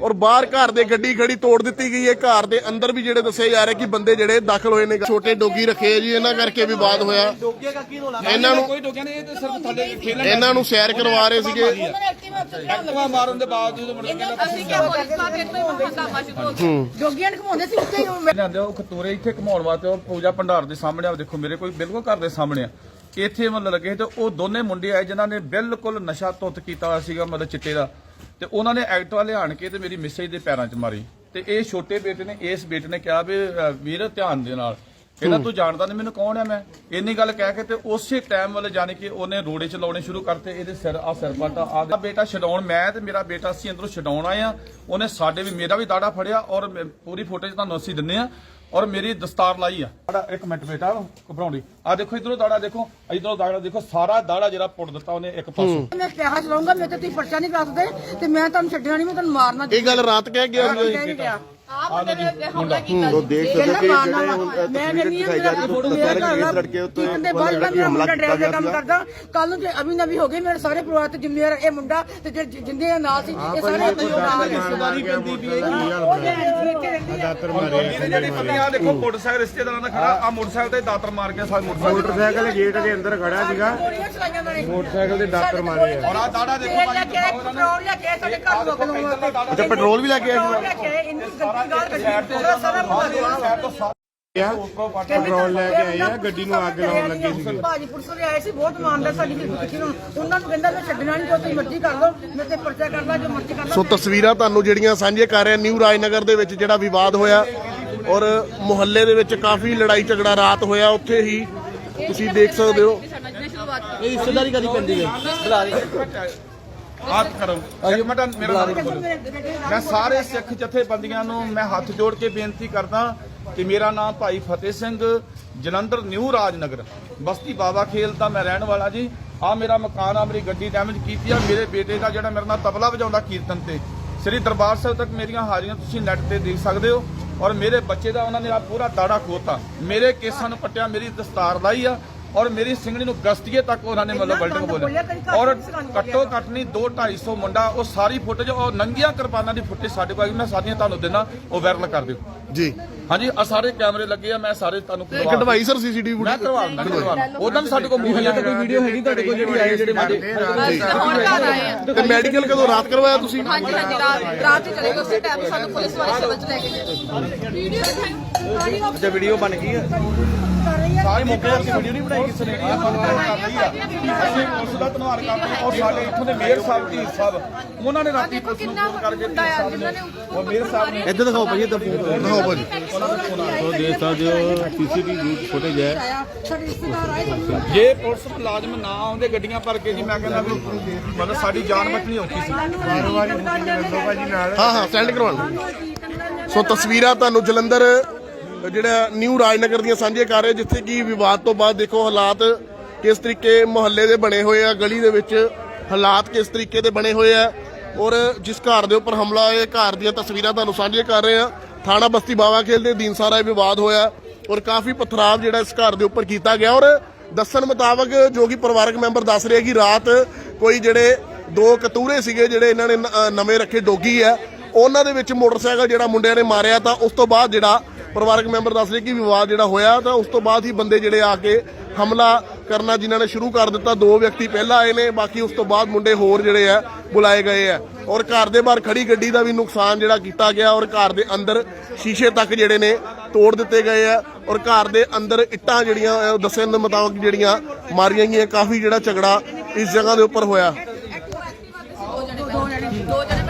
ਔਰ ਬਾਹਰ ਘਰ ਦੇ ਗੱਡੀ ਖੜੀ ਤੋੜ ਦਿੱਤੀ ਗਈ ਹੈ। ਘਰ ਦੇ ਅੰਦਰ ਵੀ ਜਿਹੜੇ ਦੱਸੇ ਜਾ ਰਹੇ ਕਿ ਬੰਦੇ ਜਿਹੜੇ ਦਾਖਲ ਹੋਏ ਨੇ ਛੋਟੇ ਡੋਗੀ ਰੱਖੇ ਜੀ ਇਹਨਾਂ ਕਰਕੇ ਵਿਵਾਦ ਹੋਇਆ। ਇਹਨਾਂ ਨੂੰ ਕੋਈ ਡੋਗਿਆ ਨਹੀਂ ਇਹ ਤਾਂ ਸਿਰਫ ਥੱਲੇ ਖੇਲਣ ਇਹਨਾਂ ਨੂੰ ਸੈਰ ਕਰਵਾ ਰਹੇ ਸੀਗੇ। ਐਕਟਿਵਾ ਮਾਰਨ ਦੇ ਬਾਵਜੂਦ ਮੁੜ ਕੇ ਕਹਿੰਦਾ ਅਸੀਂ ਕਿਹਾ ਪੁਲਿਸ ਪਾ ਕੇ ਤੋਂ ਹੰਗਾਮਾ ਸ਼ੁਰੂ ਹੋ। ਗਿਆ ਜੋਗੀਆਂ ਨੂੰ ਘਮਾਉਂਦੇ ਸੀ ਉੱਤੇ ਹੀ ਉਹ ਲਿਆਂਦੇ ਉਹ ਖਤੂਰੇ ਇੱਥੇ ਘਮਾਉਣ ਵਾਸਤੇ ਉਹ ਪੂਜਾ ਭੰਡਾਰ ਦੇ ਸਾਹਮਣੇ ਆ ਦੇਖੋ ਮੇਰੇ ਕੋਈ ਬਿਲਕੁਲ ਘਰ ਦੇ ਸਾਹਮਣੇ ਆ। ਇੱਥੇ ਮਤਲਬ ਲੱਗੇ ਤੇ ਉਹ ਦੋਨੇ ਮੁੰਡੇ ਆਏ ਜਿਨ੍ਹਾਂ ਨੇ ਬਿਲਕੁਲ ਨਸ਼ਾ ਤੁੱਤ ਕੀਤਾ ਹੋਇਆ ਸੀਗਾ ਮਤਲਬ ਚਿੱਟੇ ਦਾ। ਤੇ ਉਹਨਾਂ ਨੇ ਐਕਟਵਾ ਲਿਆਣ ਕੇ ਤੇ ਮੇਰੀ ਮਿਸੇਜ ਦੇ ਪੈਰਾਂ 'ਚ ਮਾਰੀ। ਤੇ ਇਹ ਛੋਟੇ ਬੇਟੇ ਨੇ, ਇਸ ਬੇਟੇ ਨੇ ਕਿਹਾ ਵੀ ਵੀਰ, ਧਿਆਨ ਦੇ ਨਾਲ। ਕਹਿੰਦਾ ਤੂੰ ਜਾਣਦਾ ਨਹੀਂ ਮੈਨੂੰ ਕੌਣ ਹੈ ਮੈਂ? ਇੰਨੀ ਗੱਲ ਕਹਿ ਕੇ ਤੇ ਉਸੇ ਟਾਈਮ ਵਾਲੇ ਜਾਣੀ ਕਿ ਉਹਨੇ ਰੋੜੇ ਚਲਾਉਣੇ ਸ਼ੁਰੂ ਕਰਤੇ ਇਹਦੇ ਸਿਰ ਆ ਸਿਰ ਪਾਟਾ ਆ ਬੇਟਾ ਛਡਾਉਣ ਮੈਂ ਤੇ ਮੇਰਾ ਬੇਟਾ ਅਸੀਂ ਅੰਦਰੋਂ ਛਡਾਉਣ ਆਏ ਆ। ਉਹਨੇ ਸਾਡੇ ਵੀ ਮੇਰਾ ਵੀ ਦਾੜਾ ਫੜਿਆ ਔਰ ਪੂਰੀ ਫੁਟੇਜ ਤੁਹਾਨੂੰ ਅਸੀਂ ਦਿੰਨੇ ਆ ਔਰ ਮੇਰੀ ਦਸਤਾਰ ਲਾਈ ਆ। ਦਾੜਾ ਇੱਕ ਮਿੰਟ ਬੇਟਾ ਘਬਰਾਉਣੀ ਆ ਦੇਖੋ ਇਧਰੋਂ ਦਾੜਾ ਦੇਖੋ ਇਧਰੋਂ ਦਾੜਾ ਦੇਖੋ ਸਾਰਾ ਦਾੜਾ ਜਿਹੜਾ ਪੁੱਟ ਦਿੱਤਾ ਉਹਨੇ ਇੱਕ ਪਾਸੋਂ। ਮੈਂ ਕਿਹਾ ਚਲਾਉਂਗਾ ਮੈਂ ਤੇ ਤੁਸੀਂ ਪਰਚਾ ਨਹੀਂ ਕੱਸਦੇ ਤੇ ਮੈਂ ਤੁਹਾਨੂੰ ਛੱਡਣਾ ਨਹੀਂ ਮੈਂ ਤੁਹਾਨੂੰ ਮਾਰਨਾ ਇਹ ਗੱਲ ਰਾਤ ਕਹਿ ਗਿਆ। ਸੀ ਕਹਿ ਨਹੀਂ ਗਿਆ ਆ ਮੁੰਡੇ। ਨੇ ਅੱਗੇ ਹਮਲਾ ਕੀਤਾ ਉਹ ਦੇਖ ਸਕਦੇ ਕਹਿੰਦਾ ਕਿ ਮਾਰਨਾ ਜਿਹੜੇ ਵਾ। ਹੁਣ ਮੈਂ ਤਸਵੀਰ ਕਹਿੰਦੀ ਦਿਖਾਈ ਜਾ ਰਹੀ ਫੋਟੋ ਹੈ ਮੇਰਾ ਦੁਪਹਿਰ ਘਰ ਇਸ ਲੜਕੇ ਉੱਤੇ ਦੇ ਬਾਅਦ ਜਿਹੜਾ ਮੇਰਾ ਹਮਲਾ ਮੁੰਡਾ ਕੀਤਾ ਡਰਾਈਵਰ ਦਾ ਗਿਆ ਕੰਮ ਸੀਗਾ ਕਰਦਾ। ਕੱਲ ਨੂੰ ਜੇ ਅਭੀ ਨਵੀ ਹੋ ਗਈ ਮੇਰੇ ਸਾਰੇ ਪਰਿਵਾਰ ਤੇ ਜ਼ਿੰਮੇਵਾਰ ਇਹ ਮੁੰਡਾ ਤੇ ਜਿਹੜੇ ਜਿੰਦੇ ਦੇ ਨਾਲ ਸੀ ਇਹ ਸਾਰੇ ਆਪਣੇ ਨਾਲ ਰਿਸ਼ਤੇਦਾਰੀ ਪੈਂਦੀ ਵੀ ਇਹਦੇ ਜਿਹੜੀ ਪਤੀਆਂ ਦੇਖੋ ਮੋਟਰਸਾਈਕਲ ਰਿਸ਼ਤੇਦਾਰਾਂ ਦਾ ਖੜਾ ਆ ਮੋਟਰਸਾਈਕਲ ਤੇ ਦਾਤਰ ਮਾਰ ਕੇ ਸਾਰੇ ਮੋਟਰਸਾਈਕਲ ਮੋਟਰਸਾਈਕਲ ਗੇਟ ਦੇ ਅੰਦਰ ਖੜਾ ਸੀਗਾ। ਗੋਲੀਆਂ ਚਲਾਈਆਂ ਉਹਨਾਂ ਨੇ। ਮੋਟਰਸਾਈਕਲ ਦੇ ਦਾਤਰ ਮਾਰੇ ਆ। ਔਰ ਦਾੜਾ ਦੇਖੋ ਪੈਟਰੋਲ ਲੈ ਕੇ ਆਏ, ਸਾਡੇ ਘਰ ਲੋਕ ਨੂੰ ਅੱਛਾ ਪੈਟਰੋਲ ਵੀ ਲੈ ਕੇ ਆਏ ਸੀ। ਇੰਨੀ ਗੰਦੀ ਗਾਲ ਕੱਢੀ ਸਾਰਾ ਸਾਰਾ ਮੁੰਡਾ ਪੈਟਰੋਲ ਲੈ ਕੇ ਆਏ ਆ ਗੱਡੀ ਨੂੰ ਅੱਗ ਲਾਉਣ ਲੱਗੇ ਸੀਗੇ। ਭਾਜੀ ਪੁਲਿਸ ਵਾਲੇ ਆਏ ਸੀ ਬਹੁਤ ਇਮਾਨਦਾਰ ਸਾਡੀ ਕਿਸੇ ਨੂੰ। ਉਹਨਾਂ ਨੂੰ ਕਹਿੰਦਾ ਮੈਂ ਛੱਡਣਾ ਨਹੀਂ ਜੋ ਤੁਸੀਂ ਮਰਜ਼ੀ ਕਰ ਲਓ ਮੈਂ ਤੇ ਪਰਚਾ ਕਰ ਲਾ ਜੋ ਮਰਜ਼ੀ ਕਰ ਸੋ ਲਓ ਤਸਵੀਰਾਂ ਤੁਹਾਨੂੰ ਜਿਹੜੀਆਂ ਸਾਂਝੇ ਕਰ ਰਹੇ ਨਿਊ ਰਾਜਨਗਰ ਦੇ ਵਿੱਚ ਜਿਹੜਾ ਵਿਵਾਦ ਹੋਇਆ ਔਰ ਮੁਹੱਲੇ ਦੇ ਵਿੱਚ ਕਾਫੀ ਲੜਾਈ ਝਗੜਾ ਰਾਤ ਹੋਇਆ ਉੱਥੇ ਹੀ ਤੁਸੀਂ ਦੇਖ ਸਕਦੇ ਹੋ। ਕੀਤੀ ਰਿਸ਼ਤੇਦਾਰੀ ਕਦੀ ਪੈਂਦੀ ਹੈ? ਬੁਲਾ ਰਹੀ ਹੱਥ ਕਰੋ। ਇੱਕ ਮਿੰਟ ਮੇਰਾ ਨਾਮ ਬੋਲੋ। ਮੈਂ ਸਾਰੇ ਸਿੱਖ ਜਥੇਬੰਦੀਆਂ ਨੂੰ ਮੈਂ ਹੱਥ ਜੋੜ ਕੇ ਬੇਨਤੀ ਕਰਦਾ ਕਿ ਮੇਰਾ ਨਾਮ ਭਾਈ ਫਤਿਹ ਸਿੰਘ ਜਲੰਧਰ ਨਿਊ ਰਾਜਨਗਰ। ਬਸਤੀ ਬਾਬਾ ਖੇਲ ਦਾ ਮੈਂ ਰਹਿਣ ਵਾਲਾ ਜੀ। ਆ ਮੇਰਾ ਮਕਾਨ ਆ ਮੇਰੀ ਗੱਡੀ ਡੈਮੇਜ ਕੀਤੀ ਆ। ਮੇਰੇ ਬੇਟੇ ਦਾ ਜਿਹੜਾ ਮੇਰੇ ਨਾਲ ਤਬਲਾ ਵਜਾਉਂਦਾ ਕੀਰਤਨ ਤੇ। ਸ੍ਰੀ ਦਰਬਾਰ ਸਾਹਿਬ ਤੱਕ ਮੇਰੀਆਂ ਹਾਜ਼ਰੀਆਂ ਤੁਸੀਂ ਨੈਟ ਤੇ ਦੇਖ ਸਕਦੇ ਹੋ। ਔਰ ਮੇਰੇ ਬੱਚੇ ਦਾ ਉਹਨਾਂ ਨੇ ਆ ਪੂਰਾ ਦਾੜਾ ਖੋਤਾ। ਮੇਰੇ ਕੇਸਾਂ ਨੂੰ ਪੱਟਿਆ ਮੇਰੀ ਦਸਤਾਰ ਲਾਈ ਆ। ਔਰ ਮੇਰੀ ਸਿੰਗਣੀ ਨੂੰ ਗਸਤੀਏ ਤੱਕ ਉਹਨਾਂ ਨੇ ਮਤਲਬ ਵਲਟਨ ਬੋਲਿਆ। ਔਰ ਘੱਟੋ ਘੱਟ ਨਹੀਂ 2 250 ਮੁੰਡਾ ਉਹ ਸਾਰੀ ਫੁਟੇਜ ਉਹ ਨੰਗੀਆਂ ਕਿਰਪਾਨਾਂ ਦੀ ਫੁਟੇਜ ਸਾਡੇ ਕੋਲ ਆਈ ਮੈਂ ਸਾਰੀਆਂ ਤੁਹਾਨੂੰ ਦੇਣਾ ਉਹ ਵਾਇਰਲ ਕਰ ਦਿਓ। ਜੀ। ਹਾਂਜੀ ਆ ਸਾਰੇ ਕੈਮਰੇ ਲੱਗੇ ਆ ਮੈਂ ਸਾਰੇ ਤੁਹਾਨੂੰ ਕਰਵਾ ਕਢਵਾਈ ਸਰ ਸੀਸੀਟੀਵੀ ਮੈਂ ਕਰਵਾ ਦਿੰਦਾ ਕਰਵਾ ਉਦੋਂ ਸਾਡੇ ਕੋਲ ਮੂਵੀਆਂ ਕੋਈ ਵੀਡੀਓ ਹੈਗੀ ਤੁਹਾਡੇ ਕੋਲ ਜਿਹੜੀ ਆਏ ਜਿਹੜੇ ਮੁੰਡੇ ਤੇ ਮੈਡੀਕਲ ਕਦੋਂ ਰਾਤ ਕਰਵਾਇਆ ਤੁਸੀਂ? ਹਾਂਜੀ ਹਾਂਜੀ ਰਾਤ ਰਾਤ ਹੀ ਚਲੇ ਗਏ ਉਸੇ ਟਾਈਮ ਸਾਨੂੰ ਪੁਲਿਸ ਵਾਲੇ ਸਿਵਲ ਚ ਲੈ ਕੇ ਗਏ। ਵੀਡੀਓ ਤੇ ਵੀਡੀਓ ਬਣ ਗਈ ਹੈ ਸਾਰੀ ਮੌਕੇ ਤੇ ਵੀਡੀਓ ਨਹੀਂ ਬਣਾਈ ਕਿਸੇ ਨੇ ਇਹ ਧੰਨਵਾਦ ਕਰਦੀ ਆ। ਅਸੀਂ ਪੁਲਿਸ ਦਾ ਧੰਨਵਾਦ ਕਰਦੇ ਹਾਂ ਔਰ ਸਾਡੇ ਇੱਥੋਂ ਦੇ ਮੇਅਰ ਸਾਹਿਬ ਜੀ ਸਾਹਿਬ ਉਹਨਾਂ ਨੇ ਰਾਤੀ ਪੁਲਿਸ ਨੂੰ ਫੋਨ ਕਰਕੇ ਆ ਜਿਨ੍ਹਾਂ ਨੇ ਉਹ ਮੇਅਰ ਸਾਹਿਬ ਨੇ ਇੱਧਰ ਦਿਖਾਓ ਭਾਈ ਇੱਧਰ ਫੋਨ ਦਿਖਾਓ ਭਾਜੀ ਉਹ ਦੇਖ ਸਕਦੇ ਹੋ ਸੀਸੀਟੀਵੀ ਫੁਟੇਜ ਹੈ। ਜੇ ਪੁਲਿਸ ਮੁਲਾਜ਼ਮ ਨਾ ਆਉਂਦੇ ਗੱਡੀਆਂ ਭਰ ਕੇ ਜੀ ਮੈਂ ਕਹਿੰਦਾ ਵੀ ਮਤਲਬ ਸਾਡੀ ਜਾਨ ਬਚਣੀ ਔਖੀ ਸੀ। ਹਾਂ ਹਾਂ ਸੈਂਡ ਕਰਵਾਉਣਾ ਸੋ ਤਸਵੀਰਾਂ ਤੁਹਾਨੂੰ ਜਲੰਧਰ ਜਿਹੜਾ ਨਿਊ ਰਾਜਨਗਰ ਦੀਆਂ ਸਾਂਝੇ ਕਰ ਰਹੇ, ਜਿੱਥੇ ਕਿ ਵਿਵਾਦ ਤੋਂ ਬਾਅਦ ਦੇਖੋ ਹਾਲਾਤ ਕਿਸ ਤਰੀਕੇ ਮੁਹੱਲੇ ਦੇ ਬਣੇ ਹੋਏ ਆ, ਗਲੀ ਦੇ ਵਿੱਚ ਹਾਲਾਤ ਕਿਸ ਤਰੀਕੇ ਦੇ ਬਣੇ ਹੋਏ ਆ, ਔਰ ਜਿਸ ਘਰ ਦੇ ਉੱਪਰ ਹਮਲਾ ਹੋਇਆ ਘਰ ਦੀਆਂ ਤਸਵੀਰਾਂ ਤੁਹਾਨੂੰ ਸਾਂਝੀਆਂ ਕਰ ਰਹੇ ਆ। ਥਾਣਾ ਬਸਤੀ ਬਾਵਾ ਖੇਲ ਦੇ ਦੀਨ ਸਾਰਾ ਇਹ ਵਿਵਾਦ ਹੋਇਆ, ਔਰ ਕਾਫੀ ਪਥਰਾਵ ਜਿਹੜਾ ਇਸ ਘਰ ਦੇ ਉੱਪਰ ਕੀਤਾ ਗਿਆ, ਔਰ ਦੱਸਣ ਮੁਤਾਬਕ ਜੋ ਕਿ ਪਰਿਵਾਰਕ ਮੈਂਬਰ ਦੱਸ ਰਹੇ ਕਿ ਰਾਤ ਕੋਈ ਜਿਹੜੇ ਦੋ ਕਤੂਰੇ ਸੀਗੇ, ਜਿਹੜੇ ਇਹਨਾਂ ਨੇ ਨਵੇਂ ਰੱਖੇ ਡੋਗੀ ਆ, ਉਹਨਾਂ ਦੇ ਵਿੱਚ ਮੋਟਰਸਾਈਕਲ ਜਿਹੜਾ ਮੁੰਡਿਆਂ ਨੇ ਮਾਰਿਆ ਤਾਂ ਉਸ ਤੋਂ ਬਾਅਦ ਜਿਹੜਾ ਪਰਿਵਾਰਕ ਮੈਂਬਰ ਦੱਸ ਰਹੇ ਕਿ ਵਿਵਾਦ ਜਿਹੜਾ ਹੋਇਆ ਤਾਂ ਉਸ ਤੋਂ ਬਾਅਦ ਹੀ ਬੰਦੇ ਜਿਹੜੇ ਆ ਕੇ ਹਮਲਾ ਕਰਨਾ ਜਿਨ੍ਹਾਂ ਨੇ ਸ਼ੁਰੂ ਕਰ ਦਿੱਤਾ ਦੋ ਵਿਅਕਤੀ ਪਹਿਲਾਂ ਆਏ ਨੇ ਬਾਕੀ ਉਸ ਤੋਂ ਬਾਅਦ ਮੁੰਡੇ ਹੋਰ ਜਿਹੜੇ ਆ ਬੁਲਾਏ ਗਏ ਆ। ਔਰ ਘਰ ਦੇ ਬਾਹਰ ਖੜੀ ਗੱਡੀ ਦਾ ਵੀ ਨੁਕਸਾਨ ਜਿਹੜਾ ਕੀਤਾ ਗਿਆ ਔਰ ਘਰ ਦੇ ਅੰਦਰ ਸ਼ੀਸ਼ੇ ਤੱਕ ਜਿਹੜੇ ਨੇ ਤੋੜ ਦਿੱਤੇ ਗਏ ਆ ਔਰ ਘਰ ਦੇ ਅੰਦਰ ਇੱਟਾਂ ਜਿਹੜੀਆਂ ਅ, ਦੱਸਣ ਦੇ ਮੁਤਾਬਕ ਜਿਹੜੀਆਂ ਮਾਰੀਆਂ ਗਈਆਂ ਕਾਫੀ ਜਿਹੜਾ ਝਗੜਾ ਇਸ ਜਗ੍ਹਾ ਦੇ ਉੱਪਰ ਹੋਇਆ। ਦੋ ਜਣੇ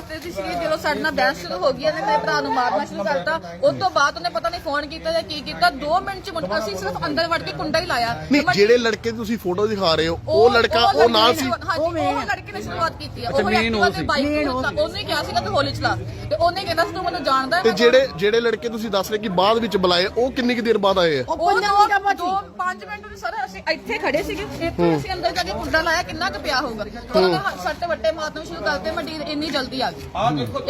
ਪਹਿਲਾਂ ਦੋ ਵਾਸਤੇ ਸੀ ਜਦੋਂ ਸਾਡੇ ਨਾਲ ਬਹਿਸ ਸ਼ੁਰੂ ਹੋ ਗਈ ਇਹਨੇ ਮੇਰੇ ਭਰਾ ਨੂੰ ਮਾਰਨਾ ਸ਼ੁਰੂ ਕਰਤਾ। ਉਸ ਤੋਂ ਬਾਅਦ ਉਹਨੇ ਪਤਾ ਨਹੀਂ ਫੋਨ ਕੀਤਾ ਜਾਂ ਕੀ ਕੀਤਾ। 2 ਮਿੰਟ ਚ ਮੁੰਡਾ ਅਸੀਂ ਸਿਰਫ ਅੰਦਰ ਵੜ ਕੇ ਕੁੰਡਾ ਹੀ ਲਾਇਆ। ਨਹੀਂ ਜਿਹੜੇ ਲੜਕੇ ਦੀ ਤੁਸੀਂ ਫੋਟੋ ਦਿਖਾ ਰਹੇ ਹੋ ਉਹ ਲੜਕਾ ਉਹ ਨਾਲ ਨੇ ਸੀ? ਹਾਂਜੀ ਉਹ ਲੜਕੇ ਨੇ ਸ਼ੁਰੂਆਤ ਕੀਤੀ ਹੈ ਉਹ ਐਕਟਿਵਾ ਤੇ ਬਾਈਕ ਉਹਨੇ ਕਿਹਾ ਸੀਗਾ ਤੂੰ ਹੌਲੀ ਚਲਾ। ਤੇ ਉਹਨੇ ਕਿਹਾ ਸੀ ਤੂੰ ਮੈਨੂੰ ਜਾਣਦਾ ਹੈ ਤੇ ਜਿਹੜੇ ਜਿਹੜੇ ਲੜਕੇ ਤੁਸੀਂ ਦੱਸ ਰਹੇ ਕਿ ਬਾਅਦ ਵਿੱਚ ਬੁਲਾਏ ਉਹ ਕਿੰਨੀ ਕੁ ਦੇਰ ਬਾਅਦ ਆਏ ਆ? ਉਹ ਦੋ ਮਿੰਟ ਦੇ ਸਰ ਅਸੀਂ ਇੱਥੇ ਖੜੇ ਸੀਗੇ। ਇੱਥੇ ਅਸੀਂ ਅੰਦਰ ਜਾ ਕੇ ਕੁੰਡਾ ਲਾਇਆ ਕਿੰਨਾ ਕੁ ਪਿਆ ਹੋਊਗਾ? ਉਹਨਾਂ ਨੇ ਸੱਟ ਵੱਟੇ ਮਾਰਨਾ ਸ਼ੁਰੂ ਕਰਤੇ ਮੰਡੀ ਇੰਨੀ ਜਲਦੀ ਆ ਦੇਖੋ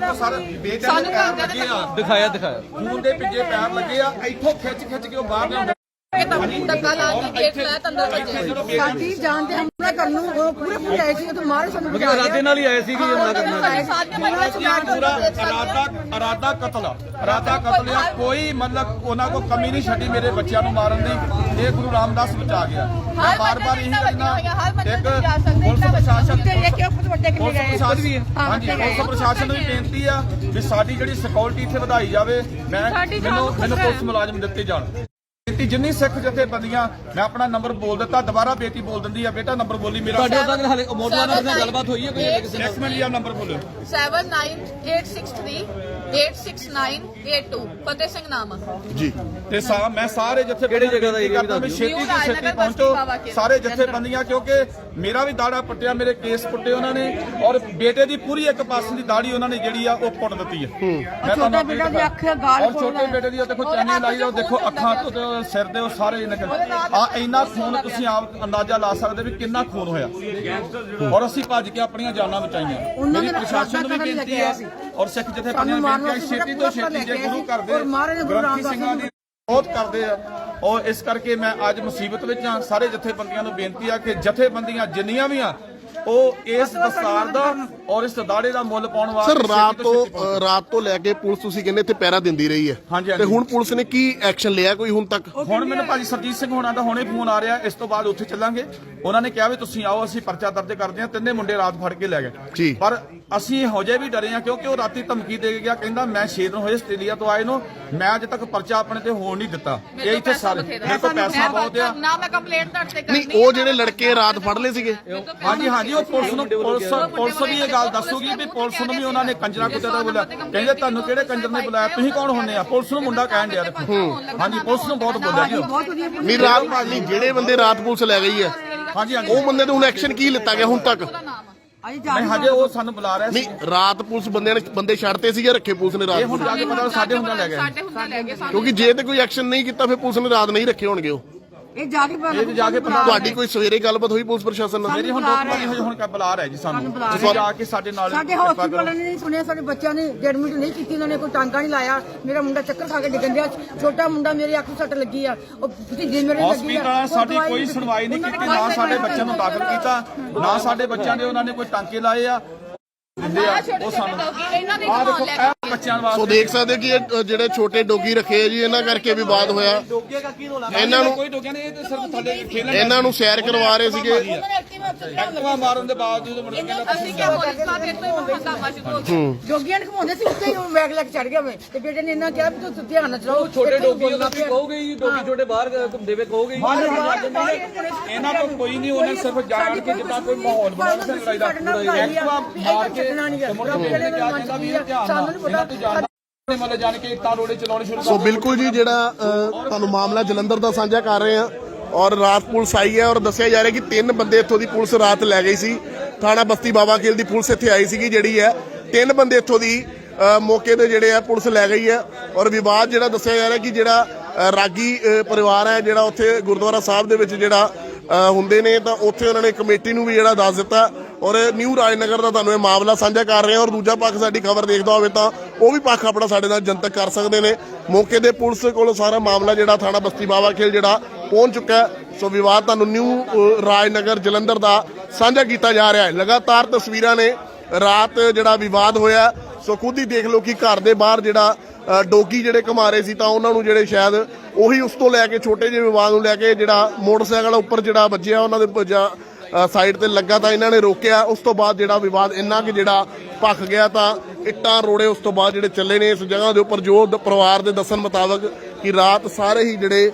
ਦਾ ਸਾਰੇ ਬੇਚੈਨ ਲੱਗੇ ਆ। ਦਿਖਾਇਆ ਦਿਖਾਇਆ। ਖੂਨ ਦੇ ਪਿੱਜੇ ਪੈਰ ਲੱਗੇ ਆ ਇੱਥੋਂ ਖਿੱਚ ਖਿੱਚ ਕੇ ਉਹ ਬਾਹਰ ਲਿਆਉਂਦੇ। ਇਹ ਤਾਂ ਧੱਕਾ ਲਾ ਕੇ ਗੇਟ ਲਾਇਆ ਤਾਂ ਅੰਦਰ ਵੱਜੇ। ਸਾਡੀ ਜਾਨ ਤੇ ਹਮਲਾ ਕਰਨ ਨੂੰ ਉਹ ਪੂਰੇ ਪੂਰੇ ਆਏ ਸੀ ਤੇ ਮਾਰੇ ਸਾਨੂੰ ਬਚਾ ਇਰਾਦੇ ਨਾਲ ਹੀ ਆਏ ਸੀ ਕਿ ਹਮਲਾ ਕਰਨਾ ਸਾਡੇ ਸਾਥੀਆਂ ਮਹੀਨੇ ਚ ਪੂਰਾ ਇਰਾਦਾ ਇਰਾਦਾ ਕਤਲ ਆ। ਇਰਾਦਾ ਕਤਲ ਆ। ਕੋਈ ਮਤਲਬ ਉਹਨਾਂ ਕੋ ਕਮੀ ਨਹੀਂ ਛੱਡੀ ਮੇਰੇ ਬੱਚਿਆਂ ਨੂੰ ਮਾਰਨ ਦੀ। ਇਹ ਗੁਰੂ ਰਾਮਦਾਸ ਬਚਾ ਗਿਆ। ਮੈਂ ਬਾਰ-ਬਾਰ ਇਹੀ ਕਹਿਣਾ ਇੱਕ ਪੁਲਿਸ ਪ੍ਰਸ਼ਾਸਨ ਪੁਲਿਸ ਪ੍ਰਸ਼ਾਸਨ ਹਾਂਜੀ ਪੁਲਿਸ ਪ੍ਰਸ਼ਾਸਨ ਨੂੰ ਵੀ ਬੇਨਤੀ ਆ ਵੀ ਸਾਡੀ ਜਿਹੜੀ ਸਿਕਿਉਰਿਟੀ ਇੱਥੇ ਵਧਾਈ ਜਾਵੇ ਮੈਂ ਮੈਨੂੰ ਮੈਨੂੰ ਪੁਲਿਸ ਮੁਲਾਜ਼ਮ ਦਿੱਤੇ ਜਾਣ। ਬੇਟੀ ਜਿੰਨੀ ਸਿੱਖ ਜਥੇਬੰਦੀਆਂ ਮੈਂ ਆਪਣਾ ਨੰਬਰ ਬੋਲ ਦਿੱਤਾ ਦੁਬਾਰਾ ਬੇਟੀ ਬੋਲ ਦਿੰਦੀ ਆ ਬੇਟਾ ਨੰਬਰ ਬੋਲੀ ਮੇਰਾ। ਤੁਹਾਡੇ ਉਦਾਂ ਦੇ ਹਾਲੇ ਮੋਟਰਸਾਈਕਲ ਨਾਲ ਗੱਲਬਾਤ ਹੋਈ ਹੈ ਕੋਈ ਕਿਸੇ ਨਾਲ? ਨੰਬਰ ਬੋਲਿਓ। 7986386982 ਫਤਿਹ ਸਿੰਘ ਨਾਮ ਆ। ਜੀ। ਤੇ ਸਾ ਮੈਂ ਸਾਰੇ ਜਥੇ ਕਿਹੜੀ ਜਗ੍ਹਾ ਦਾ ਏਰੀਆ ਵੀ ਕਰਦਾ ਵੀ ਦੱਸ ਛੇਤੀ ਤੋਂ ਛੇਤੀ ਪਹੁੰਚੋ। ਸਾਰੇ ਜਥੇਬੰਦੀਆਂ ਕਿਉਂਕਿ ਮੇਰਾ ਵੀ ਦਾੜਾ ਪੱਟਿਆ ਮੇਰੇ ਕੇਸ ਪੁੱਟੇ ਉਹਨਾਂ ਨੇ ਔਰ ਬੇਟੇ ਦੀ ਪੂਰੀ ਇੱਕ ਪਾਸੇ ਦੀ ਦਾੜੀ ਉਹਨਾਂ ਨੇ ਜਿਹੜੀ ਆ ਉਹ ਪੁੱਟ ਦਿੱਤੀ ਹੈ। ਮੈਂ ਛੋਟਾ ਤੁਹਾਨੂੰ ਬੇਟਾ ਦੀ ਅੱਖ ਗਾਲ ਔਰ ਛੋਟੇ ਬੇਟੇ ਦੀ ਉਹ ਦੇਖੋ ਚੈਨੀ ਲਾਈ ਉਹ ਦੇਖੋ ਅੱਖਾਂ ਤੋਂ ਸਿਰ ਦੇ ਉਹ ਸਾਰੇ ਨਿਕਲ ਆ ਇੰਨਾ ਖੂਨ ਤੁਸੀਂ ਆਪ ਅੰਦਾਜ਼ਾ ਲਾ ਸਕਦੇ ਵੀ ਕਿੰਨਾ ਖੂਨ ਹੋਇਆ। ਔਰ ਅਸੀਂ ਭੱਜ ਕੇ ਆਪਣੀਆਂ ਜਾਨਾਂ ਬਚਾਈਆਂ। ਉਹਨਾਂ ਮੇਰੀ ਦੇ ਪ੍ਰਸ਼ਾਸਨ ਨੂੰ ਵੀ ਬੇਨਤੀ ਹੈ ਸੀ। ਔਰ ਸਿੱਖ ਜਥੇਬੰਦੀਆਂ ਨੂੰ ਹੈ ਵਾਸਤੇ ਛੇਤੀ ਤੋਂ ਛੇਤੀ ਜੇ ਕੇ ਗੁਰੂ ਮਹਾਰਾਜ ਗੁਰੂ ਗ੍ਰੰਥੀ ਸਿੰਘਾਂ ਦੀ ਬਹੁਤ ਕਰਦੇ ਆ। ਔਰ ਇਸ ਕਰਕੇ ਮੈਂ ਅੱਜ ਮੁਸੀਬਤ ਵਿੱਚ ਆ ਸਾਰੇ ਜਥੇਬੰਦੀਆਂ ਨੂੰ ਬੇਨਤੀ ਆ ਕਿ ਜਥੇਬੰਦੀਆਂ ਜਿੰਨੀਆਂ ਵੀ ਆ ਉਹ ਇਸ ਦਸਤਾਰ ਦਾ ਔਰ ਇਸ ਦਾੜੇ ਦਾ ਮੁੱਲ ਪਾਉਣ ਵਾਸਤੇ ਸਰ ਰਾਤ ਤੋਂ ਰਾਤ ਤੋਂ ਲੈ ਕੇ ਪੁਲਿਸ ਤੁਸੀਂ ਕਹਿੰਦੇ ਇੱਥੇ ਪਹਿਰਾ ਦਿੰਦੀ ਰਹੀ ਹੈ। ਤੇ। ਹੁਣ ਪੁਲਿਸ ਨੇ ਕੀ ਐਕਸ਼ਨ ਲਿਆ ਕੋਈ ਹੁਣ ਤੱਕ? ਹੁਣ ਮੈਨੂੰ ਭਾਜੀ ਸਰਜੀਤ ਸਿੰਘ ਹੋਣਾ ਦਾ ਹੁਣੇ ਫੋਨ ਆ ਰਿਹਾ ਇਸ ਤੋਂ ਬਾਅਦ ਉੱਥੇ ਚੱਲਾਂਗੇ। ਉਹਨਾਂ ਨੇ ਕਿਹਾ ਵੀ ਤੁਸੀਂ ਆਓ ਅਸੀਂ ਪਰਚਾ ਦਰਜ ਕਰਦੇ ਹਾਂ ਤਿੰਨੇ ਮੁੰਡੇ ਰਾਤ ਫੜ ਕੇ ਲੈ। ਗਏ। ਪਰ ਅਸੀਂ ਹਜੇ ਵੀ ਡਰੇ ਹਾਂ ਕਿਉਂਕਿ ਉਹ ਰਾਤੀ ਧਮਕੀ ਦੇ ਕੇ ਗਿਆ ਕਹਿੰਦਾ ਮੈਂ 6 ਦਿਨ ਹੋਏ ਆਸਟ੍ਰੇਲੀਆ ਤੋਂ ਆਏ ਨੂੰ ਮੈਂ ਅਜੇ ਤੱਕ ਪਰਚਾ ਆਪਣੇ ਤੇ ਹੋਣ ਨਹੀਂ ਦਿੱਤਾ। ਇਹ ਇੱਥੇ ਸਾਰੇ ਮੇਰੇ ਕੋਲ ਪੈਸਾ ਬਹੁਤ ਆ। ਨਾ ਮੈਂ ਕੰਪਲੇਂਟ ਤੁਹਾਡੇ ਤੇ ਕਰਨੀ ਨਹੀਂ ਉਹ ਜਿਹੜੇ ਲੜਕੇ ਰਾਤ ਫੜ ਲਏ ਸੀਗੇ। ਹਾਂਜੀ ਹਾਂਜੀ। ਉਹ ਪੁਲਿਸ ਨੂੰ ਪੁਲਿਸ ਪੁਲਿਸ ਵੀ ਇਹ ਗੱਲ ਦੱਸੂਗੀ ਵੀ ਪੁਲਿਸ ਨੂੰ ਵੀ ਉਹਨਾਂ ਨੇ ਕੰਜਰਾ ਕੁੱਤੇ ਦਾ ਬੋਲਿਆ ਕਹਿੰਦੇ ਤੁਹਾਨੂੰ ਕਿਹੜੇ ਕੰਜਰ ਨੇ ਬੁਲਾਇਆ? ਤੁਸੀਂ ਕੌਣ ਹੁੰਦੇ ਆ? ਪੁਲਿਸ ਨੂੰ ਮੁੰਡਾ ਕਹਿਣ ਡਿਆ ਦੇਖੋ। ਹਾਂਜੀ ਪੁਲਿਸ ਨੂੰ ਬਹੁਤ ਬੋਲਿਆ ਜੀ। ਉਹ। ਰਾਤ ਨਹੀਂ ਜਿਹੜੇ ਬੰਦੇ ਰਾਤ ਪੁਲਿਸ ਲੈ ਗਈ ਹੈ ਹਾਂਜੀ ਹਾਂਜੀ। ਉਹ ਬੰਦੇ ਤੇ ਹੁਣ ਐਕਸ਼ਨ ਕੀ ਲਿੱਤਾ ਗਿਆ ਹੁਣ ਤੱਕ। ਅਸੀਂ ਨਹੀਂ ਹਜੇ ਉਹ ਸਾਨੂੰ ਬੁਲਾ ਰਿਹਾ ਸੀ। ਨਹੀਂ ਰਾਤ ਪੁਲਿਸ ਬੰਦਿਆਂ ਨੇ ਬੰਦੇ ਛੱਡਤੇ ਸੀਗੇ ਰੱਖੇ ਪੁਲਿਸ ਨੇ ਰਾਤ ਇਹ ਹੁਣ ਜਾ ਕੇ ਪਤਾ ਸਾਡੇ ਹੁੰਦਾ ਲੈ ਗਏ। ਸਾਡੇ ਹੁੰਦੇ ਲੈ ਗਏ ਸਾਨੂੰ ਕਿਉਂਕਿ ਜੇ ਤੇ ਕੋਈ ਐਕਸ਼ਨ ਨਹੀਂ ਕੀਤਾ ਫਿਰ ਪੁਲਿਸ ਨੇ ਰਾਤ ਨਹੀਂ ਰੱਖੇ ਹੋਣਗੇ ਉਹ। ਇਹ ਜਾ ਕੇ ਇਹ ਤੇ ਜਾ ਕੇ ਪਤਾ ਤੁਹਾਡੀ ਕੋਈ ਸਵੇਰੇ ਗੱਲਬਾਤ ਹੋਈ ਪੁਲਿਸ ਪ੍ਰਸ਼ਾਸਨ ਨਾਲ? ਮੇਰੀ ਹੁਣ ਦੋ ਵਾਰੀ ਹਜੇ ਹੁਣ ਬੁਲਾ ਰਿਹਾ ਜੀ ਸਾਨੂੰ? ਤੁਸੀਂ ਜਾ ਕੇ ਸਾਡੇ ਨਾਲ ਸਾਡੇ ਹਸਪੀਟਲ ਨੇ ਨਹੀਂ ਸੁਣਿਆ ਸਾਡੇ ਬੱਚਿਆਂ ਨੇ ਐਡਮਿਟ ਨਹੀਂ ਕੀਤੀ ਉਹਨਾਂ ਨੇ ਕੋਈ ਟਾਂਗਾ ਨਹੀਂ ਲਾਇਆ। ਮੇਰਾ ਮੁੰਡਾ ਚੱਕਰ ਖਾ ਕੇ ਡਿੱਗਣ ਡਿਆ ਛੋਟਾ ਮੁੰਡਾ ਮੇਰੇ ਅੱਖ ਸੱਟ ਲੱਗੀ ਆ। ਉਹ ਤੁਸੀਂ ਜੇ ਮੇਰੇ ਲੱਗੀ ਹਸਪੀਟਲ ਆ ਸਾਡੀ ਕੋਈ ਸੁਣਵਾਈ ਨਹੀਂ ਕੀਤੀ ਨਾ ਸਾਡੇ ਬੱਚਿਆਂ ਨੂੰ ਦਾਖਲ ਕੀਤਾ ਨਾ ਸਾਡੇ ਬੱਚਿਆਂ ਦੇ ਉਹਨਾਂ ਨੇ ਕੋਈ ਟਾਂਕੇ ਲਾਏ ਆ। ਦਿੰਦੇ ਆ ਉਹ ਸਾਨੂੰ ਇਹਨਾਂ ਦੇ ਆ ਦੇਖੋ ਲੈ ਕੇ ਸੋ ਦੇਖ ਸਕਦੇ ਕਿ ਇਹ ਜਿਹੜੇ ਛੋਟੇ ਡੋਗੀ ਰੱਖੇ ਆ ਜੀ ਇਹਨਾਂ ਕਰਕੇ ਹੋਇਆ। ਡੋਗੇ ਦਾ ਕੀ ਰੋਲਾ? ਇਹਨਾਂ ਨੂੰ ਕੋਈ ਡੋਗਿਆਂ ਨੇ ਇਹ ਤੇ ਸਿਰਫ ਥੱਲੇ ਖੇਲਣ ਇਹਨਾਂ ਨੂੰ ਸੈਰ ਕਰਵਾ ਰਹੇ ਸੀਗੇ। ਉਹਨਾਂ ਨੇ ਐਕਟਿਵਾ ਮਾਰਨ ਦੇ ਬਾਵਜੂਦ ਮੁੜ ਕੇ ਅਸੀਂ ਕਿਹਾ ਪੁਲਿਸ ਤੇ ਤੋਂ ਹੰਗਾਮਾ ਸ਼ੁਰੂ ਹੋ ਗਿਆ। ਜੋਗੀਆਂ ਨੇ ਘਮਾਉਂਦੇ ਸੀ ਉੱਤੇ ਹੀ ਉਹ ਬੈਗ ਲੈ ਕੇ ਚੜ ਗਿਆ ਮੈਂ ਤੇ ਬੇਟੇ ਨੇ ਇਹਨਾਂ ਕਿਹਾ ਵੀ ਤੂੰ ਧਿਆਨ ਨਾਲ ਚਲਾਓ ਛੋਟੇ ਡੋਗੀ ਉਹਦਾ ਪਿਆ। ਕਹੋਗੇ ਜੀ ਡੋਗੀ ਛੋਟੇ ਬਾਹਰ ਘੁੰਮਦੇ ਵੇ ਕਹੋਗੇ ਇਹਨਾਂ ਤੋਂ ਕੋਈ ਨਹੀਂ ਉਹਨੇ ਸਿਰਫ ਜਾਣ ਕੇ ਜਿੱਦਾਂ ਕੋਈ ਮਾਹੌਲ ਬਣਾਉਣਾ ਸੀ ਲੜਾਈ ਦਾ ਐਕਟਿਵਾ ਮਾਰ ਕੇ ਤੇ ਮੁੜ ਕੇ ਉਹਨੇ ਕਿਹਾ ਜਾਂਦਾ ਵੀ ਇਹ ਧਿਆਨ ਨਾਲ ਨੇ ਮਤਲਬ ਜਾਣ ਕੇ ਇੱਟਾਂ ਰੋੜੇ ਚਲਾਉਣੇ ਸ਼ੁਰੂ ਸੋ ਬਿਲਕੁਲ ਜੀ ਜਿਹੜਾ ਅ, ਤੁਹਾਨੂੰ ਮਾਮਲਾ ਜਲੰਧਰ ਦਾ ਸਾਂਝਾ ਕਰ ਰਹੇ ਹਾਂ ਔਰ ਰਾਤ ਪੁਲਿਸ ਆਈ ਹੈ ਔਰ ਦੱਸਿਆ ਜਾ ਰਿਹਾ ਕਿ ਤਿੰਨ ਬੰਦੇ ਇੱਥੋਂ ਦੀ ਪੁਲਿਸ ਰਾਤ ਲੈ ਗਈ ਸੀ। ਥਾਣਾ ਬਸਤੀ ਬਾਬਾ ਖੇਲ ਦੀ ਪੁਲਿਸ ਇੱਥੇ ਆਈ ਸੀਗੀ ਜਿਹੜੀ ਹੈ। ਤਿੰਨ ਬੰਦੇ ਇੱਥੋਂ ਦੀ ਅ, ਮੌਕੇ ਤੇ ਜਿਹੜੇ ਆ ਪੁਲਿਸ ਲੈ ਗਈ ਹੈ ਔਰ ਵਿਵਾਦ ਜਿਹੜਾ ਦੱਸਿਆ ਜਾ ਰਿਹਾ ਕਿ ਜਿਹੜਾ ਅ, ਰਾਗੀ ਅ, ਪਰਿਵਾਰ ਹੈ ਜਿਹੜਾ ਉੱਥੇ ਗੁਰਦੁਆਰਾ ਸਾਹਿਬ ਦੇ ਵਿੱਚ ਜਿਹੜਾ ਅ, ਹੁੰਦੇ ਨੇ ਤਾਂ ਉੱਥੇ ਉਹਨਾਂ ਨੇ ਕਮੇਟੀ ਨੂੰ ਵੀ ਜਿਹੜਾ ਦੱਸ ਦਿੱਤਾ ਔਰ ਨਿਊ ਰਾਜਨਗਰ ਦਾ ਤੁਹਾਨੂੰ ਇਹ ਮਾਮਲਾ ਸਾਂਝਾ ਕਰ ਰਹੇ ਹਾਂ ਔਰ ਦੂਜਾ ਪੱਖ ਸਾਡੀ ਖਬਰ ਦੇਖਦਾ ਹੋਵੇ ਤਾਂ ਉਹ ਵੀ ਪੱਖ ਆਪਣਾ ਸਾਡੇ ਨਾਲ ਜਨਤਕ ਕਰ ਸਕਦੇ ਨੇ। ਮੌਕੇ ਦੇ ਪੁਲਿਸ ਕੋਲ ਸਾਰਾ ਮਾਮਲਾ ਜਿਹੜਾ ਥਾਣਾ ਬਸਤੀ ਬਾਵਾ ਖੇਲ ਜਿਹੜਾ ਪਹੁੰਚ ਚੁੱਕਾ ਸੋ ਵਿਵਾਦ ਤੁਹਾਨੂੰ ਨਿਊ ਰਾਜਨਗਰ ਜਲੰਧਰ ਦਾ ਸਾਂਝਾ ਕੀਤਾ ਜਾ ਰਿਹਾ ਹੈ। ਲਗਾਤਾਰ ਤਸਵੀਰਾਂ ਨੇ ਰਾਤ ਜਿਹੜਾ ਵਿਵਾਦ ਹੋਇਆ ਸੋ ਖੁਦ ਹੀ ਦੇਖ ਲਓ ਕਿ ਘਰ ਦੇ ਬਾਹਰ ਜਿਹੜਾ ਡੋਗੀ ਜਿਹੜੇ ਘਮਾਰੇ ਸੀ ਤਾਂ ਉਹਨਾਂ ਨੂੰ ਜਿਹੜੇ ਸ਼ਾਇਦ ਉਹੀ ਉਸ ਤੋਂ ਲੈ ਕੇ ਛੋਟੇ ਜਿਹੇ ਵਿਵਾਦ ਨੂੰ ਲੈ ਕੇ ਜਿਹੜਾ ਮੋਟਰਸਾਈਕਲ ਉੱਪਰ ਜਿਹੜਾ ਵੱਜਿਆ ਉਹਨਾਂ ਦੇ ਜਾਂ, ਸਾਈਡ ਤੇ ਲੱਗਾ ਤਾਂ ਇਹਨਾਂ ਨੇ ਰੋਕਿਆ। ਉਸ ਤੋਂ ਬਾਅਦ ਜਿਹੜਾ ਵਿਵਾਦ ਇੰਨਾ ਕਿ ਜਿਹੜਾ ਭਖ ਗਿਆ ਤਾਂ ਇੱਟਾਂ ਰੋੜੇ ਉਸ ਤੋਂ ਬਾਅਦ ਜਿਹੜੇ ਚੱਲੇ ਨੇ ਇਸ ਜਗ੍ਹਾ ਦੇ ਉੱਪਰ, ਜੋ ਪਰਿਵਾਰ ਦੇ ਦੱਸਣ ਮੁਤਾਬਕ ਕਿ ਰਾਤ ਸਾਰੇ ਹੀ ਜਿਹੜੇ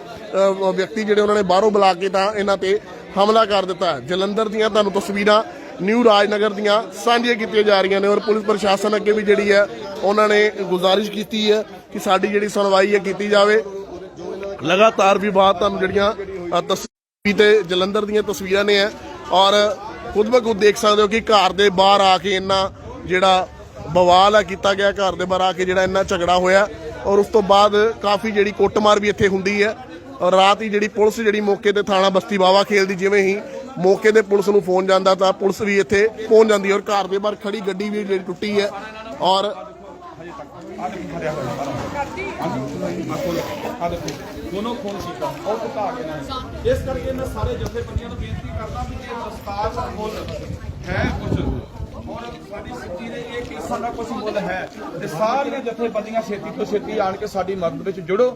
ਵਿਅਕਤੀ ਜਿਹੜੇ ਉਹਨਾਂ ਨੇ ਬਾਹਰੋਂ ਬੁਲਾ ਕੇ ਤਾਂ ਇਹਨਾਂ ਤੇ ਹਮਲਾ ਕਰ ਦਿੱਤਾ। ਜਲੰਧਰ ਦੀਆਂ ਤੁਹਾਨੂੰ ਤਸਵੀਰਾਂ ਨਿਊ ਰਾਜਨਗਰ ਦੀਆਂ ਸਾਂਝੀਆਂ ਕੀਤੀਆਂ ਜਾ ਰਹੀਆਂ ਨੇ ਔਰ ਪੁਲਿਸ ਪ੍ਰਸ਼ਾਸਨ ਅੱਗੇ ਵੀ ਜਿਹੜੀ ਹੈ, ਉਹਨਾਂ ਨੇ ਗੁਜ਼ਾਰਿਸ਼ ਕੀਤੀ ਹੈ ਕਿ ਸਾਡੀ ਜਿਹੜੀ ਸੁਣਵਾਈ ਹੈ ਕੀਤੀ ਜਾਵੇ। ਲਗਾਤਾਰ ਵਿਵਾਦ ਤੁਹਾਨੂੰ ਜਿਹੜੀਆਂ ਤਸਵੀਰ ਤੇ ਜਲੰਧਰ ਦੀਆਂ ਤਸਵੀਰਾਂ ਨੇ ਹੈ। ਔਰ ਖੁਦ ਬ ਖੁਦ ਦੇਖ ਸਕਦੇ ਹੋ ਕਿ ਘਰ ਦੇ ਬਾਹਰ ਆ ਕੇ ਇੰਨਾ ਜਿਹੜਾ ਬਵਾਲ ਆ ਕੀਤਾ ਗਿਆ, ਘਰ ਦੇ ਬਾਹਰ ਆ ਕੇ ਜਿਹੜਾ ਇੰਨਾ ਝਗੜਾ ਹੋਇਆ। ਔਰ ਉਸ ਤੋਂ ਬਾਅਦ ਕਾਫੀ ਜਿਹੜੀ ਕੁੱਟਮਾਰ ਵੀ ਇੱਥੇ ਹੁੰਦੀ ਹੈ। ਔਰ ਰਾਤ ਹੀ ਜਿਹੜੀ ਪੁਲਿਸ ਜਿਹੜੀ ਮੌਕੇ ਤੇ ਥਾਣਾ ਬਸਤੀ ਬਾਵਾ ਖੇਲਦੀ ਜਿਵੇਂ ਹੀ ਮੌਕੇ ਤੇ ਪੁਲਿਸ ਨੂੰ ਫੋਨ ਜਾਂਦਾ ਤਾਂ ਪੁਲਿਸ ਵੀ ਇੱਥੇ ਪਹੁੰਚ ਜਾਂਦੀ ਔਰ ਘਰ ਦੇ ਬਾਹਰ ਖੜੀ ਗੱਡੀ ਵੀ ਜਿਹੜੀ ਟੁੱਟੀ ਹੈ। ਔਰ ਆ ਦੇਖੋ ਫੜਿਆ ਹੋਇਆ ਬਾਹਰੋਂ ਹਾਂਜੀ ਆ ਦੇਖੋ ਦੋਨੋਂ ਖੋਲ ਕੀਤਾ ਉਹ ਘਟਾ ਕੇ ਨਾ ਇਸ ਕਰਕੇ ਮੈਂ ਸਾਰੇ ਜਥੇਬੰਦੀਆਂ ਨੂੰ ਬੇਨਤੀ ਕਰਦਾ ਵੀ ਜੇ ਦਸਤਾਰ ਦਾ ਮੁੱਲ ਹੈ ਕੁਝ ਔਰ ਸਾਡੀ ਸਿੱਖੀ ਦੇ ਇਹ ਕੇਸਾਂ ਦਾ ਕੁਝ ਮੁੱਲ ਹੈ ਤੇ ਸਾਰੀਆਂ ਜਥੇਬੰਦੀਆਂ ਛੇਤੀ ਤੋਂ ਛੇਤੀ ਆਣ ਕੇ ਸਾਡੀ ਮਦਦ ਵਿੱਚ ਜੁੜੋ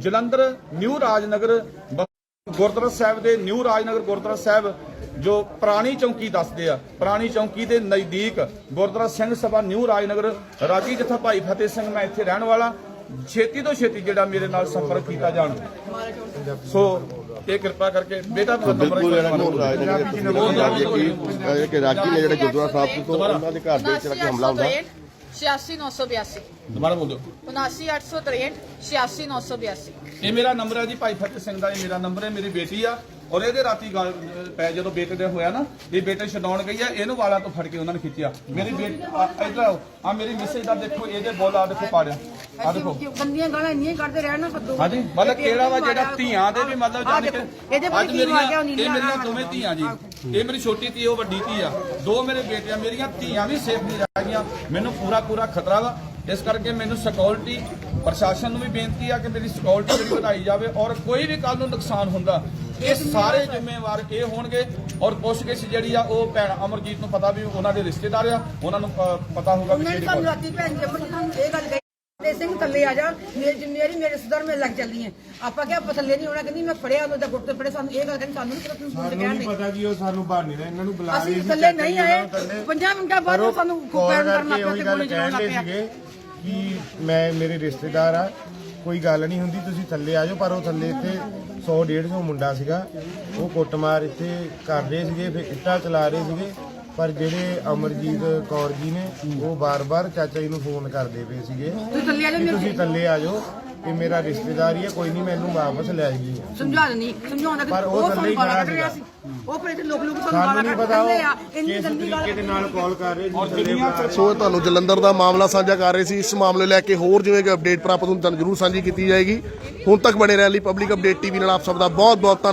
ਜਲੰਧਰ ਨਿਊ ਰਾਜਨਗਰ ਗੁਰਦੁਆਰਾ ਸਾਹਿਬ ਦੇ ਨਿਊ ਰਾਜਨਗਰ ਗੁਰਦੁਆਰਾ ਸਾਹਿਬ ਜੋ ਪੁਰਾਣੀ ਚੌਂਕੀ ਦੱਸਦੇ ਆ ਪੁਰਾਣੀ ਚੌਂਕੀ ਦੇ ਨਜ਼ਦੀਕ ਗੁਰਦੁਆਰਾ ਸਿੰਘ ਸਭਾ ਨਿਊ ਰਾਜਨਗਰ ਰਾਗੀ ਜਥਾ ਭਾਈ ਫਤਿਹ ਸਿੰਘ ਮੈਂ ਇੱਥੇ ਰਹਿਣ ਵਾਲਾ। ਛੇਤੀ ਤੋਂ ਛੇਤੀ ਜਿਹੜਾ ਮੇਰੇ ਨਾਲ ਸੰਪਰਕ ਕੀਤਾ ਜਾਣ। ਸੋ ਇਹ ਕਿਰਪਾ ਕਰਕੇ ਬੇਟਾ ਬਿਲਕੁਲ ਜਿਹੜਾ ਰਾਜਨਗਰ ਤਸਵੀਰਾਂ ਕਿ ਰਾਗੀ ਨੇ ਜਿਹੜੇ ਗੁਰਦੁਆਰਾ ਸਾਹਿਬ ਤੋਂ ਉਹਨਾਂ ਦੇ ਘਰ ਦੇ ਵਿੱਚ ਜਿਹੜਾ ਕਿ ਹਮਲਾ ਹੁੰਦਾ 86982 ਦੁਬਾਰਾ ਬੋਲ ਦਿਓ 79863 86982 ਇਹ ਮੇਰਾ ਨੰਬਰ ਹੈ ਜੀ ਭਾਈ ਫਤਿਹ ਸਿੰਘ ਦਾ ਇਹ ਮੇਰਾ ਨੰਬਰ ਹੈ ਮੇਰੀ ਬੇਟੀ ਆ ਔਰ ਇਹਦੇ ਰਾਤੀ ਗੱਲ ਪੈ ਜਦੋਂ ਬੇਟੇ ਦੇ ਹੋਇਆ ਨਾ ਇਹ ਬੇਟੇ ਛਡਾਉਣ ਗਈ ਆ ਇਹਨੂੰ ਵਾਲਾਂ ਤੋਂ ਫੜ ਕੇ ਉਹਨਾਂ ਨੇ ਖਿੱਚਿਆ ਮੇਰੀ ਬੇਟੀ ਆ, ਇੱਧਰ ਆਓ ਆ ਮੇਰੀ ਮਿਸੇਜ ਦਾ ਦੇਖੋ ਇਹਦੇ ਬੋਲ ਆ ਦੇਖੋ ਪਾੜਿਆ ਆ ਦੇਖੋ ਬੰਦੀਆਂ ਗਾਲਾਂ ਇੰਨੀਆਂ ਕੱਢਦੇ ਰਹਿਣ ਨਾ ਕੱਦੂ ਹਾਂਜੀ ਮਤਲਬ ਕਿਹੜਾ ਵਾ ਜਿਹੜਾ ਧੀਆਂ ਦੇ ਵੀ ਮਤਲਬ ਜਾਨ ਕੇ ਅੱਜ ਕੀ ਆ ਗਿਆ, ਉਹ ਮੇਰੀਆਂ ਨੀਲਾ ਇਹ ਮੇਰੀਆਂ ਦੋਵੇਂ ਧੀਆਂ ਜੀ ਇਹ ਮੇਰੀ ਛੋਟੀ ਧੀ ਉਹ ਵੱਡੀ ਧੀ ਆ। ਦੋ ਮੇਰੇ ਬੇਟੀਆਂ ਮੇਰੀਆਂ ਧੀਆਂ ਵੀ ਸੇਫ ਨਹੀਂ ਰਹਿ ਗਈਆਂ। ਮੈਨੂੰ ਪੂਰਾ ਪੂਰਾ ਖਤਰਾ ਵਾ। ਇਸ ਕਰਕੇ ਮੈਨੂੰ ਸਿਕਿਉਰਿਟੀ ਪ੍ਰਸ਼ਾਸਨ ਨੂੰ ਵੀ ਬੇਨਤੀ ਆ ਕਿ ਮੇਰੀ ਸਿਕਿਉਰਿਟੀ ਜਿਹੜੀ ਵਧਾਈ ਜਾਵੇ ਔਰ ਕੋਈ ਵੀ ਕੱਲ ਨੂੰ ਨੁਕਸਾਨ ਹੁੰਦਾ ਇਹ ਸਾਰੇ ਜ਼ਿੰਮੇਵਾਰ ਇਹ ਹੋਣਗੇ। ਔਰ ਪੁੱਛਗਿੱਛ ਜਿਹੜੀ ਆ ਉਹ ਭੈਣ ਅਮਰਜੀਤ ਨੂੰ ਪਤਾ ਵੀ ਉਹਨਾਂ ਦੇ ਰਿਸ਼ਤੇਦਾਰ ਆ। ਉਹਨਾਂ ਨੂੰ ਪਤਾ ਹੋਊਗਾ ਵੀ ਕਿਹੜੀ ਕੋਲ ਭੈਣ ਜੀ ਇਹ ਗੱਲ ਕਹੀ ਤੇ ਸਿੰਘ ਥੱਲੇ ਆ ਜਾ। ਮੇਰੀ ਜ਼ਿੰਮੇਵਾਰੀ ਮੇਰੇ ਸੁਧਰ ਮੇ ਲੱਗ ਚੱਲਦੀ ਹੈ। ਆਪਾਂ ਕਿਹਾ ਆਪਾਂ ਥੱਲੇ ਨਹੀਂ ਹੋਣਾ। ਕਹਿੰਦੀ ਮੈਂ ਫੜਿਆ ਉਹਦਾ ਗੁੱਟ ਤੇ ਫੜੇ। ਸਾਨੂੰ ਇਹ ਗੱਲ ਕਹਿੰਦੀ ਸਾਨੂੰ ਨਹੀਂ ਪਤਾ ਤੂੰ ਸੁਣ ਸਾਨੂੰ ਨਹੀਂ ਦੇ। ਪਤਾ ਕਿ ਉਹ ਸਾਨੂੰ ਬਾਹਰ ਨਹੀਂ ਰਹੇ। ਇਹਨਾਂ ਨੂੰ ਬੁਲਾ ਅਸੀਂ ਥੱਲੇ ਨਹੀਂ ਆਏ। ਉਹਨਾਂ ਨੂੰ ਥੱਲੇ। 50 ਮਿੰਟਾਂ ਬਾਅਦ ਉਹ ਸਾਨੂੰ ਕਾਲ ਪੈਰ ਕਰਨ ਪਿਆ ਤੇ ਗੋਲੀ ਚਲਾਉਣ ਦੇ ਪਿਆ। ਕਿ ਮੈਂ ਮੇਰੇ ਰਿਸ਼ਤੇਦਾਰ ਆ ਕੋਈ ਗੱਲ ਨਹੀਂ ਹੁੰਦੀ ਤੁਸੀਂ ਥੱਲੇ ਆ ਜਾਓ। ਪਰ ਉਹ ਥੱਲੇ ਇੱਥੇ 100 150 ਮੁੰਡਾ ਸੀਗਾ। ਉਹ ਕੁੱਟਮਾਰ ਇੱਥੇ ਕਰ ਰਹੇ ਸੀਗੇ ਫਿਰ ਇੱਟਾਂ ਚਲਾ ਰਹੇ ਸੀਗੇ। ਪਰ ਜਿਹੜੇ ਅਮਰਜੀਤ ਕੌਰ ਜੀ ਨੇ ਉਹ ਬਾਰ-ਬਾਰ ਚਾਚਾ ਜੀ ਨੂੰ ਫੋਨ ਕਰਦੇ ਪਏ ਸੀਗੇ ਤੂੰ ਥੱਲੇ ਆ ਜਾ ਕਿ ਮੇਰੇ ਤੁਸੀਂ ਥੱਲੇ ਆ ਜਾਓ ਇਹ ਮੇਰਾ ਰਿਸ਼ਤੇਦਾਰ ਹੀ ਹੈ ਕੋਈ ਨਹੀਂ ਮੈਨੂੰ ਵਾਪਸ ਲੈ ਜਾਈਏ ਸਮਝਾ ਨਹੀਂ ਸਮਝਾਉਂਦਾ ਕਿ ਪਰ ਉਹ ਉਹ ਥੱਲੇ ਹੀ ਸਾਨੂੰ ਗਾਲਾਂ ਕੱਢ ਰਿਹਾ ਸੀ। ਉਹ ਫਿਰ ਇੱਥੇ ਲੋਕ ਲੋਕ ਸਾਨੂੰ ਸਾਨੂੰ ਗਾਲਾਂ ਨਹੀਂ ਕੱਢ ਪਤਾ ਰਹੇ ਆ ਉਹ ਇੰਨੀ ਕਿਸ ਗੰਦੀ ਗੱਲ ਤਰੀਕੇ ਦੇ ਨਾਲ ਕਾਲ ਕਰ ਰਹੇ ਸੀ ਥੱਲੇ ਜਿੰਨੀਆਂ ਬੁਲਾ ਰਹੇ ਸੋ ਤੁਹਾਨੂੰ ਜਲੰਧਰ ਦਾ ਮਾਮਲਾ ਸਾਂਝਾ ਕਰ ਰਹੇ ਸੀ ਇਸ ਮਾਮਲੇ ਲੈ ਕੇ ਹੋਰ ਜਿਵੇਂ ਕਿ ਅਪਡੇਟ ਪ੍ਰਾਪਤ ਹੋਣ ਤੁਹਾਨੂੰ ਜ਼ਰੂਰ ਸਾਂਝੀ ਕੀਤੀ ਜਾਏਗੀ। ਹੁਣ ਤੱਕ ਬਣੇ ਰਹਿਣ ਲਈ ਪਬਲਿਕ ਅਪਡੇਟ ਟੀਵੀ ਨਾਲ ਆਪ ਸਭ ਦਾ ਬਹੁਤ ਬਹੁਤ ਧੰਨਵਾਦ।